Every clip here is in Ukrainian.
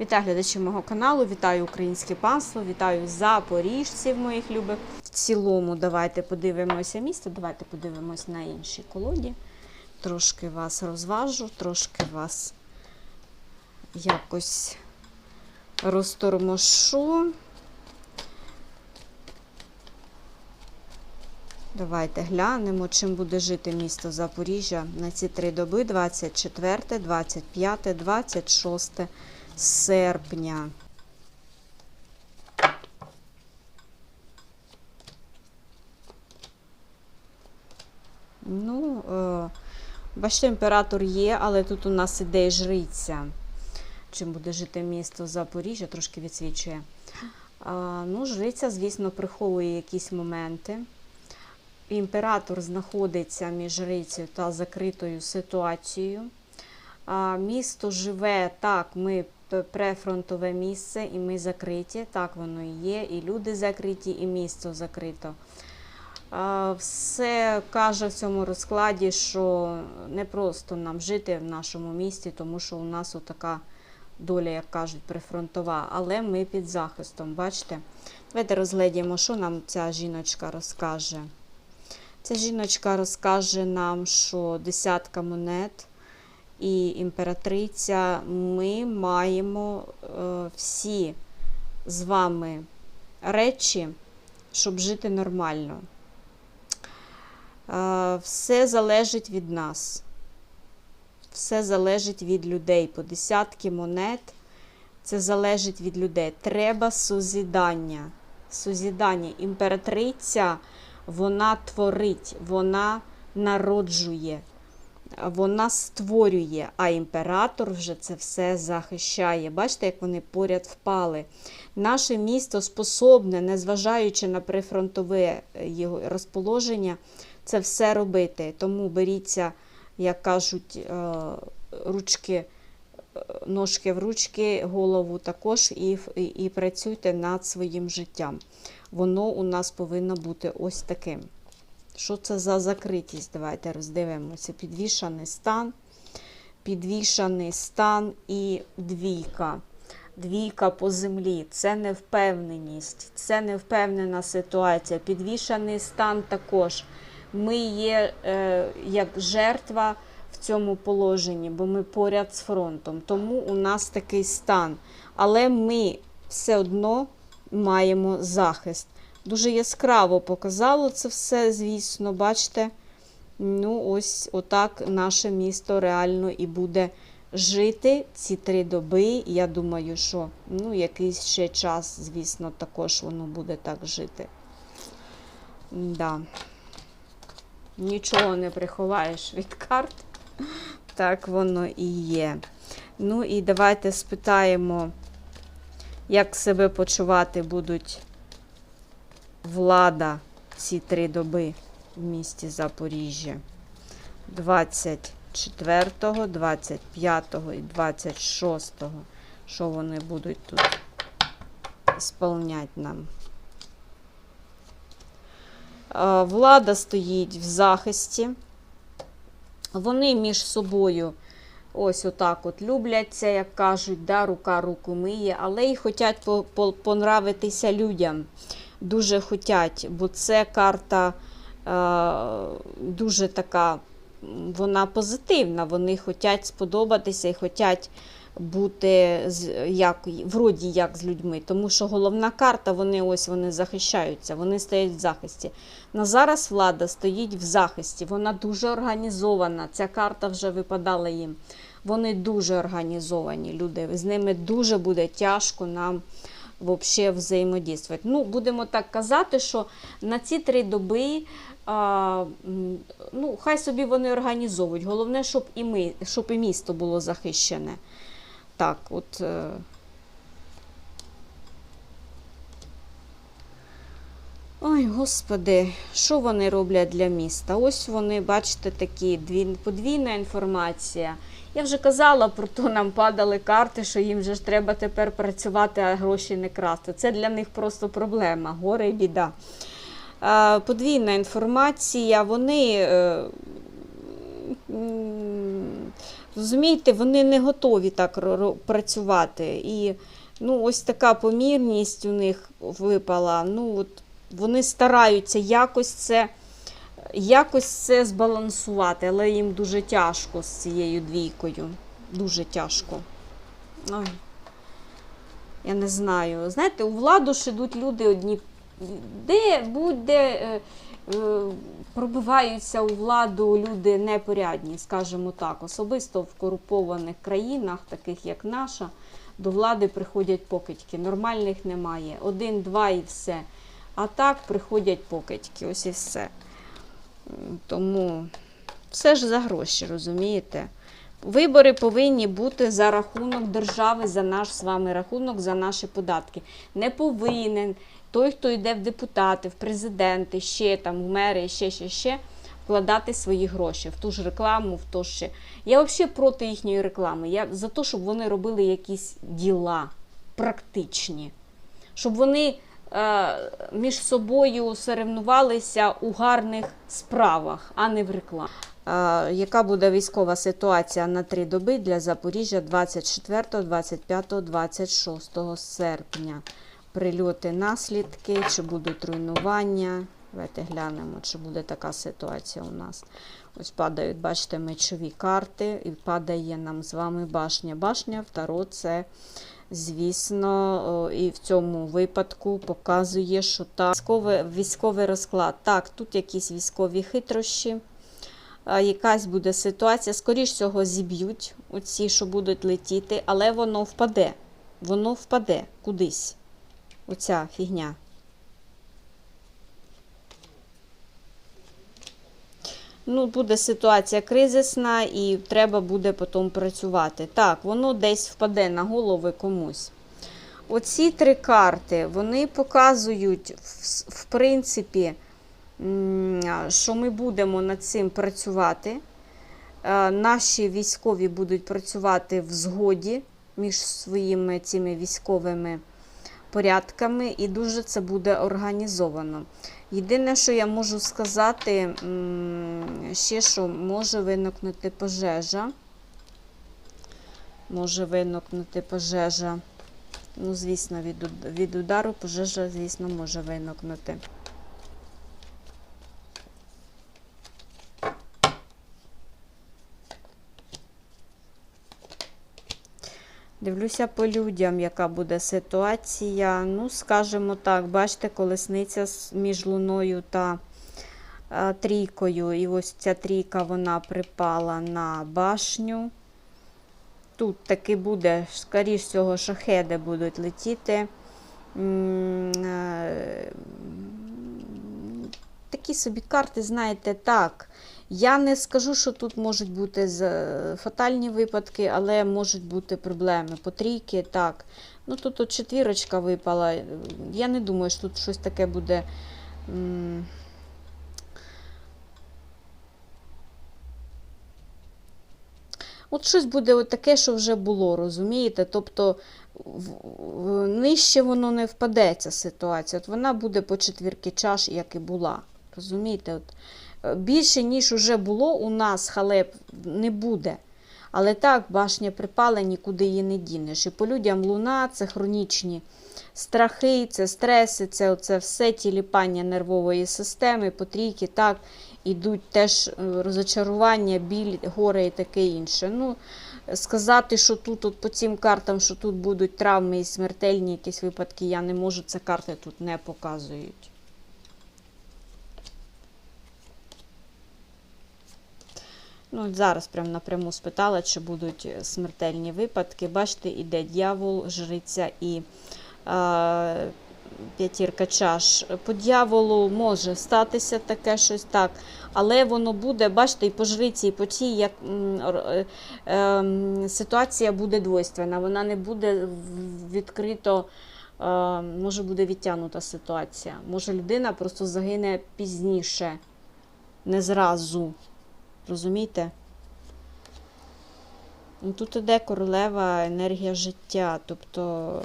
Вітаю глядачів мого каналу, вітаю українське панство, вітаю запоріжців моїх любих. В цілому, давайте подивимося місто, давайте подивимось на іншій колоді. Трошки вас розважу, трошки вас якось розтормошу. Давайте глянемо, чим буде жити місто Запоріжжя на ці три доби 24, 25, 26 серпня. Ну, е, бачите, імператор є, але тут у нас іде жриця. Чим буде жити місто Запоріжжя, трошки відсвічує. Ну, жриця, звісно, приховує якісь моменти. Імператор знаходиться між жрицею та закритою ситуацією. Місто живе, так, ми префронтове місце, і ми закриті. Так воно і є. І люди закриті, і місто закрито. Все каже в цьому розкладі, що не просто нам жити в нашому місті, тому що у нас отака доля, як кажуть, прифронтова, але ми під захистом. Бачите? Давайте розглядімо, що нам ця жіночка розкаже. Ця жіночка розкаже нам, що десятка монет і імператриця, ми маємо е, всі з вами речі, щоб жити нормально. Е, все залежить від нас. Все залежить від людей. По десятки монет це залежить від людей. Треба созідання. Созідання. Імператриця, вона творить, вона народжує, вона створює, а імператор вже це все захищає. Бачите, як вони поряд впали. Наше місто способне, незважаючи на прифронтове е, його розположення, це все робити. Тому беріться, як кажуть, е, ручки, е, ножки в ручки, голову також і, і, і працюйте над своїм життям. Воно у нас повинно бути ось таким. Що це за закритість? Давайте роздивимося. Підвішаний стан, підвішаний стан і двійка. Двійка по землі це невпевненість, це невпевнена ситуація. Підвішаний стан також. Ми є е, як жертва в цьому положенні, бо ми поряд з фронтом. Тому у нас такий стан. Але ми все одно маємо захист. Дуже яскраво показало це все, звісно, бачите. Ну, ось отак наше місто реально і буде жити ці три доби. Я думаю, що ну, якийсь ще час, звісно, також воно буде так жити. Да. Нічого не приховаєш від карт. Так воно і є. Ну і давайте спитаємо, як себе почувати будуть влада ці три доби в місті Запоріжжя. 24, 25 і 26. Що вони будуть тут сповняти нам? Е, Влада стоїть в захисті. Вони між собою ось отак от любляться, як кажуть, да, рука руку миє, але й хочуть по- по- понравитися людям. Дуже хочуть, бо це карта е, дуже така, вона позитивна. Вони хочуть сподобатися і хочуть бути як, вроді як з людьми. Тому що головна карта, вони ось вони захищаються, вони стоять в захисті. На зараз влада стоїть в захисті, вона дуже організована. Ця карта вже випадала їм. Вони дуже організовані люди. З ними дуже буде тяжко нам взагалі взаємодійствувати. Ну, будемо так казати, що на ці три доби. А, ну, хай собі вони організовують. Головне, щоб і ми, щоб і місто було захищене. Так, от. е, Ой, господи, що вони роблять для міста? Ось вони, бачите, такі дві, подвійна інформація. Я вже казала про то, нам падали карти, що їм же ж треба тепер працювати, а гроші не красти. Це для них просто проблема, горе і біда. Подвійна інформація, вони е, Розумієте, вони не готові так працювати. І ну, ось така помірність у них випала. Ну, от вони стараються якось це, якось це збалансувати, але їм дуже тяжко з цією двійкою. Дуже тяжко. Ой. Я не знаю. Знаєте, у владу ж ідуть люди одні, де будь-де е, е, пробиваються у владу люди непорядні, скажімо так. Особисто в корумпованих країнах, таких як наша, до влади приходять покидьки. Нормальних немає. Один, два і все. А так приходять покидьки. Ось і все. Тому все ж за гроші, розумієте? Вибори повинні бути за рахунок держави, за наш з вами рахунок, за наші податки. Не повинен той, хто йде в депутати, в президенти, ще там, в мери, ще, ще, ще, вкладати свої гроші в ту ж рекламу, в то ще. Я взагалі проти їхньої реклами. Я за те, щоб вони робили якісь діла практичні, щоб вони між собою соревнувалися у гарних справах, а не в рекламі. Е, яка буде військова ситуація на три доби для Запоріжжя 24, 25, 26 серпня? Прильоти, наслідки, чи будуть руйнування? Давайте глянемо, чи буде така ситуація у нас. Ось падають, бачите, мечові карти, і падає нам з вами башня. Башня, второ, це, звісно, і в цьому випадку показує, що так, військовий, військовий розклад. Так, тут якісь військові хитрощі. Якась буде ситуація, скоріш всього, зіб'ють оці, що будуть летіти, але воно впаде. Воно впаде кудись. Оця фігня. Ну, буде ситуація кризисна і треба буде потім працювати. Так, воно десь впаде на голови комусь. Оці три карти, вони показують, в, принципі, що ми будемо над цим працювати. Е, Наші військові будуть працювати в згоді між своїми цими військовими порядками, і дуже це буде організовано. Єдине, що я можу сказати, ще що може виникнути пожежа. Може виникнути пожежа. Ну, звісно, від, від удару пожежа, звісно, може виникнути. Дивлюся по людям, яка буде ситуація. Ну, скажімо так, бачите, колесниця між луною та е, трійкою. І ось ця трійка вона припала на башню. Тут таки буде, скоріш всього, шахеди будуть летіти. Е, Такі собі карти, знаєте, так. Я не скажу, що тут можуть бути фатальні випадки, але можуть бути проблеми. По трійки, так. Ну тут от четвірочка випала. Я не думаю, що тут щось таке буде. От щось буде от таке, що вже було, розумієте? Тобто нижче воно не впаде, ця ситуація. От вона буде по четвірки чаш, як і була. Розумієте? От, е, більше, ніж уже було, у нас халеп не буде. Але так, башня припала, нікуди її не дінеш. І по людям луна це хронічні страхи, це стреси, це оце все тіліпання нервової системи, по трійки, так, ідуть теж е, розочарування, біль, горе і таке інше. Ну, сказати, що тут от по цим картам, що тут будуть травми і смертельні якісь випадки, я не можу, це карти тут не показують. Ну, зараз прям напряму спитала, чи будуть е, смертельні випадки. Бачите, іде дьявол, жриця і е, п'ятірка чаш. По дьяволу може статися таке щось так, але воно буде, бачите, і по жриці, і по цій як, е, ем, ситуація буде двойственна. Вона не буде відкрито, е, може буде відтягнута ситуація. Може людина просто загине пізніше, не зразу. Розумієте? Ну, Тут іде королева енергія життя. Тобто,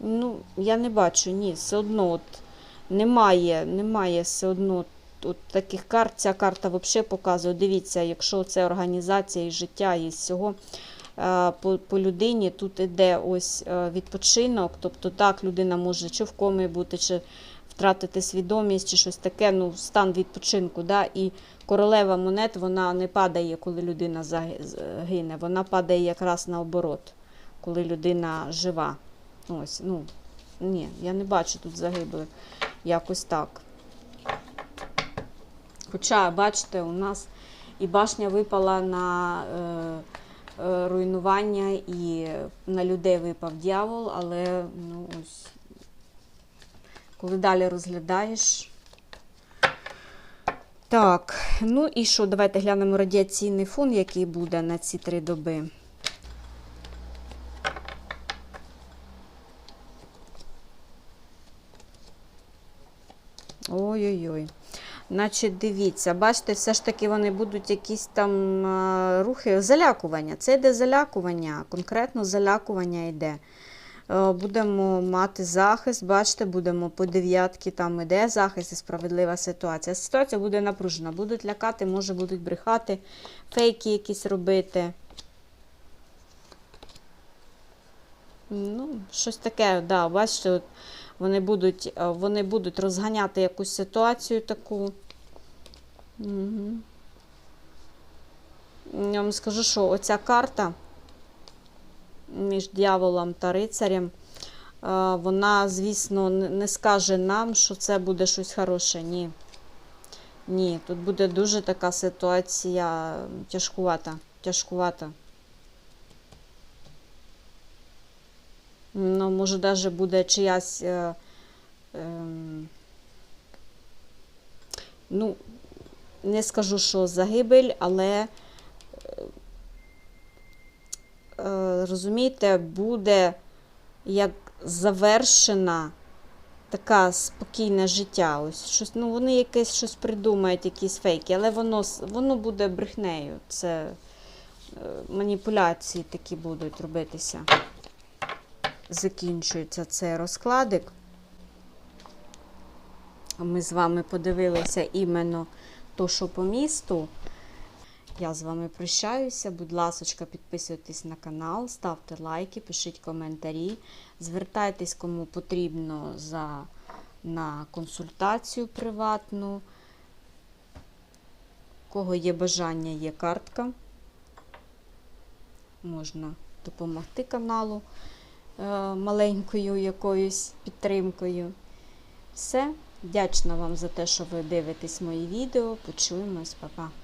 ну, я не бачу, ні, все одно от немає, немає все одно от таких карт, ця карта взагалі показує. Дивіться, якщо це організація і життя і всього е, по, по людині, тут іде ось е, відпочинок. Тобто так людина може чи в комі бути, чи втратити свідомість, чи щось таке, ну, стан відпочинку. Да? І королева монет вона не падає, коли людина заги- гине. Вона падає якраз наоборот, коли людина жива. Ось, ну, ні, я не бачу тут загиблих. Якось так. Хоча, бачите, у нас і башня випала на е, е, руйнування, і на людей випав дьявол, але ну, ось, коли далі розглядаєш. Так, ну і що, давайте глянемо радіаційний фон, який буде на ці три доби. Ой-ой-ой. Значить, дивіться, бачите, все ж таки вони будуть якісь там рухи, залякування. Це йде залякування, конкретно залякування йде. Е, Будемо мати захист, бачите, будемо по дев'ятки, там іде захист і справедлива ситуація. Ситуація буде напружена, будуть лякати, може будуть брехати, фейки якісь робити. Ну, щось таке, да, бачите, от вони будуть, е, вони будуть розганяти якусь ситуацію таку. Угу. Я вам скажу, що оця карта між дьяволом та рицарем, е, вона, звісно, не скаже нам, що це буде щось хороше. Ні. Ні, тут буде дуже така ситуація тяжкувата. тяжкувата. Ну, може, навіть буде чиясь. Е, ем, ну, не скажу, що загибель, але, е, розумієте, буде як завершена така спокійне життя. Ось щось, ну, вони якесь щось придумають, якісь фейки, але воно, воно буде брехнею. Це е, маніпуляції такі будуть робитися закінчується цей розкладик. Ми з вами подивилися іменно то, що по місту. Я з вами прощаюся. Будь ласка, підписуйтесь на канал, ставте лайки, пишіть коментарі. Звертайтесь, кому потрібно за, на консультацію приватну. Кого є бажання, є картка. Можна допомогти каналу е, маленькою якоюсь підтримкою. Все. Вдячна вам за те, що ви дивитесь мої відео. Почуємось, Па-па.